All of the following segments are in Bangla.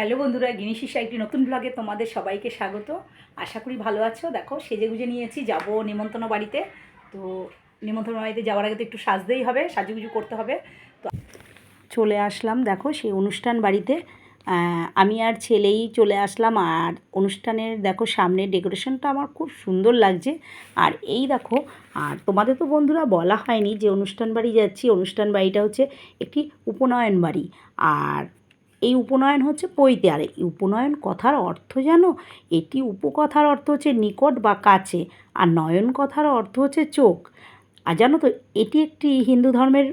হ্যালো বন্ধুরা গিনিশিসা একটি নতুন ব্লগে তোমাদের সবাইকে স্বাগত। আশা করি ভালো আছো। দেখো সেজে গুজে নিয়েছি, যাব নিমন্ত্রণ বাড়িতে। তো নিমন্ত্রণ বাড়িতে যাওয়ার আগে তো একটু সাজতেই হবে, সাজুগুজু করতে হবে। তো চলে আসলাম, দেখো, সেই অনুষ্ঠান বাড়িতে। আমি আর ছেলেই চলে আসলাম, আর অনুষ্ঠানের, দেখো, সামনে ডেকোরেশনটা আমার খুব সুন্দর লাগছে। আর এই দেখো, আর তোমাদের তো বন্ধুরা বলা হয়নি যে অনুষ্ঠান বাড়ি যাচ্ছি। অনুষ্ঠান বাড়িটা হচ্ছে একটি উপনয়ন বাড়ি। আর এই উপনয়ন হচ্ছে পৈতে। আর এই উপনয়ন কথার অর্থ যেন এটি উপকথার অর্থ হচ্ছে নিকট বা কাছে, আর নয়ন কথার অর্থ হচ্ছে চোখ। আর জানো তো, এটি একটি হিন্দু ধর্মের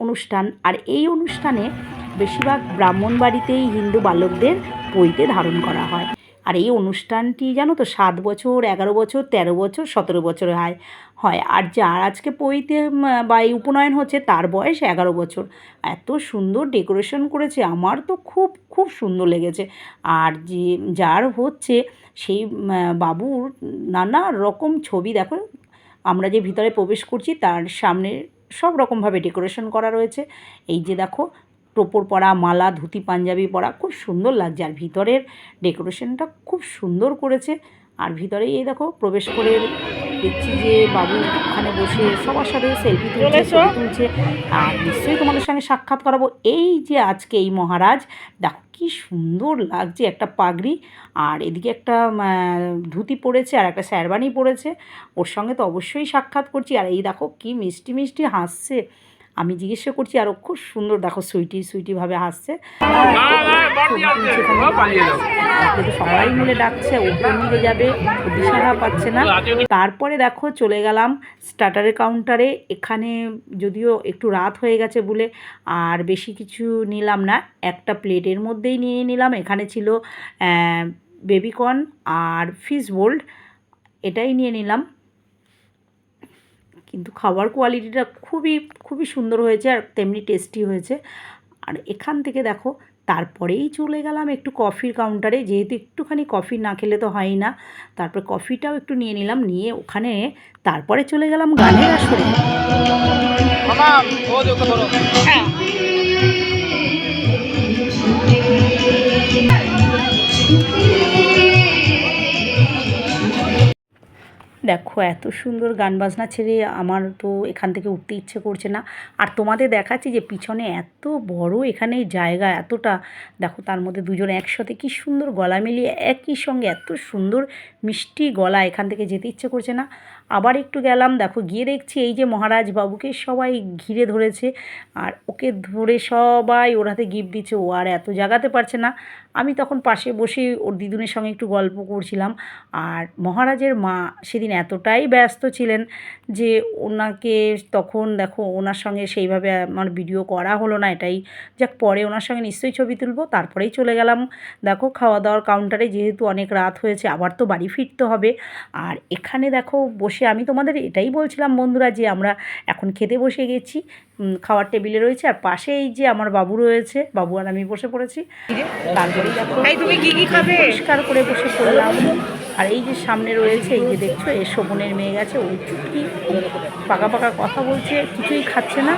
অনুষ্ঠান, আর এই অনুষ্ঠানে বেশিরভাগ ব্রাহ্মণ বাড়িতেই হিন্দু বালকদের পৈতে ধারণ করা হয়। আর এই অনুষ্ঠানটি জানো তো, সাত বছর, এগারো বছর, তেরো বছর, সতেরো বছর হয় হয়। আর যার আজকে পৈতে বা এই উপনয়ন হচ্ছে, তার বয়স এগারো বছর। এত সুন্দর ডেকোরেশন করেছে, আমার তো খুব খুব সুন্দর লেগেছে। আর যে, যার হচ্ছে, সেই বাবুর নানা রকম ছবি, দেখো, আমরা যে ভিতরে প্রবেশ করছি, তার সামনে সব রকমভাবে ডেকোরেশন করা রয়েছে। এই যে দেখো টোপর পরা মালা ধুতি পাঞ্জাবি পরা খুব সুন্দর লাগছে। আর ভিতরের ডেকোরেশনটা খুব সুন্দর করেছে। আর ভিতরে এই দেখো প্রবেশ করে দেখছি যে বাবু ওখানে বসে সবার সাথে সেলফি তুলছে তুলছে। আর নিশ্চয়ই তোমাদের সঙ্গে সাক্ষাৎ করাবো। এই যে আজকে এই মহারাজ দেখো কি সুন্দর লাগছে একটা পাগড়ি। আর এদিকে একটা ধুতি পরেছে আর একটা শেরবানি পরেছে। ওর সঙ্গে তো অবশ্যই সাক্ষাৎ করছি। আর এই দেখো কি মিষ্টি মিষ্টি হাসছে। আমি জিজ্ঞাসা করছি আর খুব সুন্দর দেখো সুইটি সুইটিভাবে হাসছে। ছবি তুলছে এখানে। ওকে তো সবাই মিলে ডাকছে ওপর মিলে যাবে ও দিশারা পাচ্ছে না। তারপরে দেখো চলে গেলাম স্টার্টারের কাউন্টারে এখানে যদিও একটু রাত হয়ে গেছে বলে আর বেশি কিছু নিলাম না। একটা প্লেটের মধ্যেই নিয়ে নিলাম। এখানে ছিল বেবিকর্ন আর ফিশ বোল্ড এটাই নিয়ে নিলাম। কিন্তু খাবার কোয়ালিটিটা খুবই খুবই সুন্দর হয়েছে আর তেমনি টেস্টি হয়েছে। আর এখান থেকে দেখো তারপরেই চলে গেলাম একটু কফির কাউন্টারে যেহেতু একটুখানি কফি না খেলে তো হয় না। তারপরে কফিটাও একটু নিয়ে নিলাম। নিয়ে ওখানে তারপরে চলে গেলাম গানের আসরে। দেখো, এত সুন্দর গান বাজনা ছেড়ে আমার তো এখান থেকে উঠতে ইচ্ছে করছে না। আর তোমাদের দেখাচ্ছি যে পিছনে এত বড় এখানে জায়গা, এতটা, দেখো তার মধ্যে দুজন একসাথে কি সুন্দর গলা মিলিয়ে একই সঙ্গে এত সুন্দর মিষ্টি গলা এখান থেকে যেতে ইচ্ছে করছে না। আবার একটু গেলাম, দেখো গিয়ে দেখছি এই যে মহারাজ বাবুকে সবাই ঘিরে ধরেছে, আর ওকে ধরে সবাই ওর হাতে গিফট দিচ্ছে, ও আর এত জাগাতে পারছে না। আমি তখন পাশে বসে ওর দিদুনের সঙ্গে একটু গল্প করছিলাম, আর মহারাজের মা সেদিন এতটাই ব্যস্ত ছিলেন যে ওনাকে তখন দেখো ওনার সঙ্গে সেইভাবে আমার ভিডিও করা হলো না, এটাই যাক পরে ওনার সঙ্গে নিশ্চয়ই ছবি তুলবো, তারপরেই চলে গেলাম। দেখো খাওয়া দাওয়ার কাউন্টারে যেহেতু অনেক রাত হয়েছে, আবার তো বাড়ি ফিরতে হবে, আর এখানে দেখো বসে আমি তোমাদের এটাই বলছিলাম বন্ধুরা যে আমরা এখন খেতে বসে গেছি খাওয়ার টেবিলে রয়েছে আর পাশে এই যে আমার বাবু রয়েছে বাবু আর আমি বসে পড়েছি। তারপরে তুমি কি কি খাবে? পরিষ্কার করে বসে পড়লাম। আর এই যে সামনে রয়েছে এই যে দেখছ এ শোভনের মেয়ে গেছে ওই চুটকি পাকা পাকা কথা বলছে কিছুই খাচ্ছে না।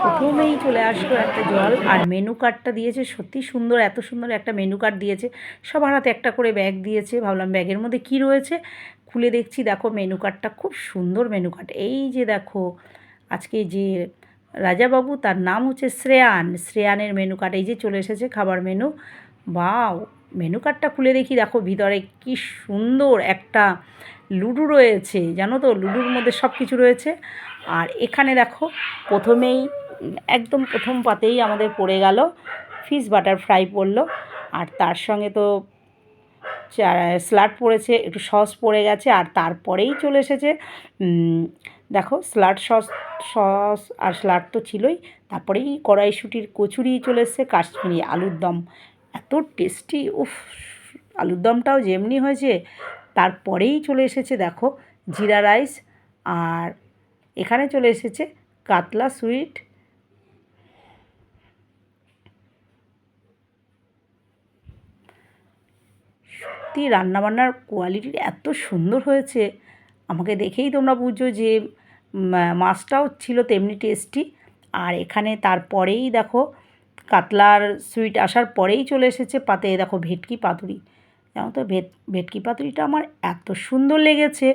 প্রথমেই চলে আসলো একটা জল, আর মেনু কার্ডটা দিয়েছে। সত্যি সুন্দর, এত সুন্দর একটা মেনু কার্ড দিয়েছে। সবার হাতে একটা করে ব্যাগ দিয়েছে। ভাবলাম ব্যাগের মধ্যে কি রয়েছে? খুলে দেখছি, দেখো মেনু কার্ডটা খুব সুন্দর মেনু কার্ড এই যে দেখো, আজকে যে রাজাবাবু, তার নাম হচ্ছে শ্রেয়ান। শ্রেয়ানের মেনু কার্ড এই যে চলে এসেছে খাবার মেনু বাও মেনু কার্ডটা খুলে দেখি, দেখো ভিতরে কি সুন্দর একটা লুডো রয়েছে। জানো তো, লুডোর মধ্যে সব কিছু রয়েছে। আর এখানে দেখো, প্রথমেই একদম প্রথম পাতেই আমাদের পড়ে গেল। ফিশ বাটার ফ্রাই পড়ল। আর তার সঙ্গে তো স্লাট পড়েছে, একটু সস পড়ে গেছে, আর তারপরেই চলে এসেছে দেখো স্লাট সস সস আর স্লাট তো ছিলই। তারপরেই কড়াইশুটির কচুরি চলে এসছে, কাশ্মীরি আলুর দম। এত টেস্টি, উফ, আলুর দমটাও যেমনি হয়েছে, তারপরেই চলে এসেছে দেখো জিরা রাইস, আর এখানে চলে এসেছে কাতলা সুইট সত্যি রান্নাবান্নার কোয়ালিটি এত সুন্দর হয়েছে। আমাকে দেখেই তোমরা বুঝছ যে মাছটাও ছিল তেমনি টেস্টি আর এখানে তারপরেই দেখো, কাতলার সুইট আসার পরেই চলে এসেছে পাতে দেখো ভেটকি পাতুরি। জানো তো, ভেট, ভেটকি পাতুরিটা আমার এত সুন্দর লেগেছে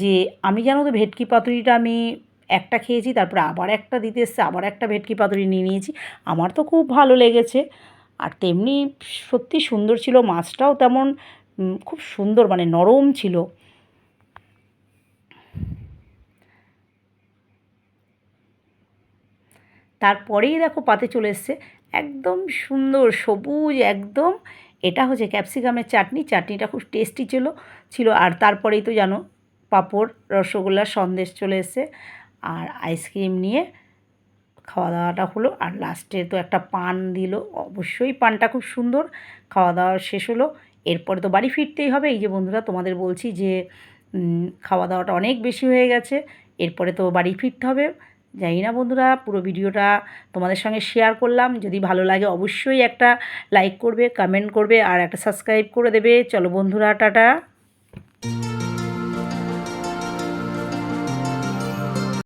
যে, আমি জানো তো ভেটকি পাতুরিটা আমি একটা খেয়েছি, তারপরে আবার একটা দিতে এসছে, আবার একটা ভেটকি পাতুরি নিয়ে নিয়েছি। আমার তো খুব ভালো লেগেছে। আর তেমনি সত্যি সুন্দর ছিল, মাছটাও তেমন খুব সুন্দর মানে নরম ছিল। তারপরেই দেখো পাতে চলে এসছে একদম সুন্দর, সবুজ একদম। এটা হচ্ছে ক্যাপসিকামের চাটনি, চাটনিটা খুব টেস্টি ছিল ছিল। আর তারপরেই তো জানো, পাঁপড় রসগোল্লা সন্দেশ চলে এসছে। আর আইসক্রিম নিয়ে খাওয়া দাওয়াটা হলো আর লাস্টে তো একটা পান দিল। অবশ্যই পানটা খুব সুন্দর। খাওয়া দাওয়া শেষ হলো। এরপরে তো বাড়ি ফিরতেই হবে। এই যে বন্ধুরা, তোমাদের বলছি যে খাওয়া দাওয়াটা অনেক বেশি হয়ে গেছে। এরপরে তো বাড়ি ফিরতে হবে। জানি না বন্ধুরা, পুরো ভিডিওটা তোমাদের সঙ্গে শেয়ার করলাম। যদি ভালো লাগে অবশ্যই একটা লাইক করবে কমেন্ট করবে, আর একটা সাবস্ক্রাইব করে দেবে। চলো বন্ধুরা, টাটা।